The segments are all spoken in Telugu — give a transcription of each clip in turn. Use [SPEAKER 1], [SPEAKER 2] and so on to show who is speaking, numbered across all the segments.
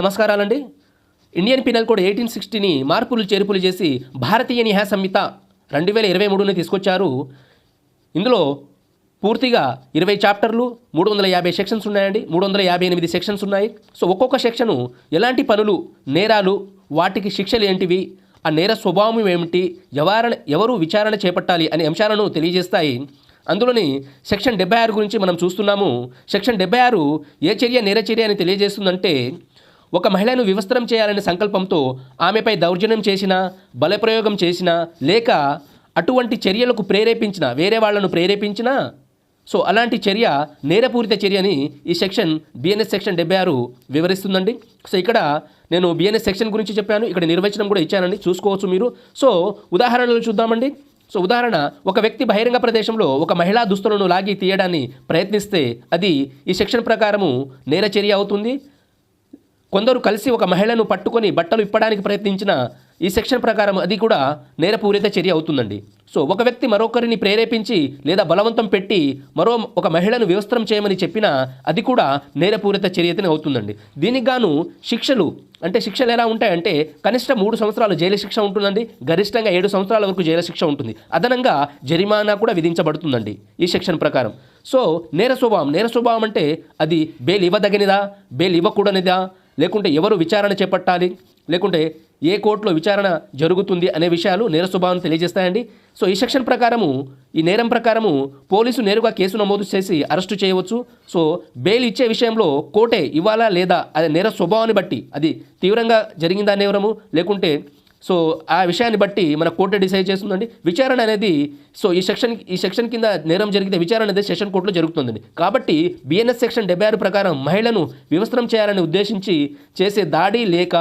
[SPEAKER 1] నమస్కారాలండి. ఇండియన్ పినల్ కోడ్ ఎయిటీన్ సిక్స్టీని మార్పులు చేర్పులు చేసి భారతీయ న్యాయ సంహిత రెండు వేల ఇరవై మూడుని తీసుకొచ్చారు. ఇందులో పూర్తిగా ఇరవై చాప్టర్లు మూడు వందల యాభై సెక్షన్స్ ఉన్నాయండి. మూడు వందల యాభై ఎనిమిది సెక్షన్స్ ఉన్నాయి. సో ఒక్కొక్క సెక్షను ఎలాంటి పనులు నేరాలు వాటికి శిక్షలు ఏంటివి ఆ నేర స్వభావం ఏమిటి ఎవర ఎవరు విచారణ చేపట్టాలి అనే అంశాలను తెలియజేస్తాయి. అందులోని సెక్షన్ డెబ్బై ఆరు గురించి మనం చూస్తున్నాము. సెక్షన్ డెబ్బై ఆరు ఏ చర్య నేర చర్య అని తెలియజేస్తుందంటే ఒక మహిళను వివస్త్రం చేయాలనే సంకల్పంతో ఆమెపై దౌర్జన్యం చేసినా బలప్రయోగం చేసినా లేక అటువంటి చర్యలకు ప్రేరేపించిన వేరే వాళ్ళను ప్రేరేపించినా? సో అలాంటి చర్య నేరపూరిత చర్యని ఈ సెక్షన్ బిఎన్ఎస్ సెక్షన్ డెబ్బై ఆరు వివరిస్తుందండి. సో ఇక్కడ నేను బిఎన్ఎస్ సెక్షన్ గురించి చెప్పాను. ఇక్కడ నిర్వచనం కూడా ఇచ్చానండి. చూసుకోవచ్చు మీరు. సో ఉదాహరణలు చూద్దామండి. సో ఉదాహరణ ఒక వ్యక్తి బహిరంగ ప్రదేశంలో ఒక మహిళా దుస్తులను లాగి తీయడాన్ని ప్రయత్నిస్తే అది ఈ సెక్షన్ ప్రకారము నేర చర్య అవుతుంది. కొందరు కలిసి ఒక మహిళను పట్టుకొని బట్టలు ఇప్పడానికి ప్రయత్నించిన ఈ సెక్షన్ ప్రకారం అది కూడా నేరపూరిత చర్య అవుతుందండి. సో ఒక వ్యక్తి మరొకరిని ప్రేరేపించి లేదా బలవంతం పెట్టి మరో ఒక మహిళను వివస్త్రం చేయమని చెప్పినా అది కూడా నేరపూరిత చర్యతనే అవుతుందండి. దీనికి గాను శిక్షలు అంటే శిక్షలు ఎలా ఉంటాయంటే కనిష్ట మూడు సంవత్సరాలు జైలు శిక్ష ఉంటుందండి గరిష్టంగా ఏడు సంవత్సరాల వరకు జైలు శిక్ష ఉంటుంది. అదనంగా జరిమానా కూడా విధించబడుతుందండి ఈ సెక్షన్ ప్రకారం. సో నేర స్వభావం నేర స్వభావం అంటే అది బెయిల్ ఇవ్వదగినదా బెయిల్ ఇవ్వకూడనిదా లేకుంటే ఎవరు విచారణ చేపట్టాలి? లేకుంటే ఏ కోర్టులో విచారణ జరుగుతుంది అనే విషయాలు నేర స్వభావాన్ని తెలియజేస్తాయండి. సో ఈ సెక్షన్ ప్రకారము ఈ నేరం ప్రకారము పోలీసు నేరుగా కేసు నమోదు చేసి అరెస్టు చేయవచ్చు. సో బెయిల్ ఇచ్చే విషయంలో కోర్టే ఇవ్వాలా లేదా? అది నేర స్వభావాన్ని బట్టి అది తీవ్రంగా జరిగిందా నేరము లేకుంటే సో ఆ విషయాన్ని బట్టి మన కోర్టు డిసైడ్ చేస్తుందండి. విచారణ అనేది సో ఈ సెక్షన్ ఈ సెక్షన్ కింద నేరం జరిగితే విచారణ అనేది సెషన్ కోర్టులో జరుగుతుందండి. కాబట్టి బిఎన్ఎస్ సెక్షన్ డెబ్బై ఆరు ప్రకారం మహిళను వివస్త్రం చేయాలని ఉద్దేశించి చేసే దాడి లేక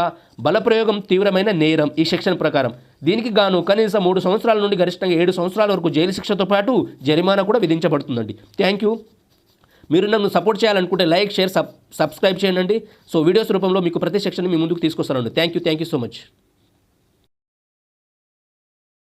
[SPEAKER 1] బలప్రయోగం తీవ్రమైన నేరం ఈ సెక్షన్ ప్రకారం. దీనికి గాను కనీసం మూడు సంవత్సరాల నుండి గరిష్టంగా ఏడు సంవత్సరాల వరకు జైలు శిక్షతో పాటు జరిమానా కూడా విధించబడుతుందండి. థ్యాంక్ యూ మీరు నన్ను సపోర్ట్ చేయాలనుకుంటే లైక్ షేర్ సబ్ సబ్స్క్రైబ్ చేయండి. సో వీడియోస్ రూపంలో మీకు ప్రతి సెక్షన్ మీ ముందుకు తీసుకొస్తానండి. Thank you thank you so much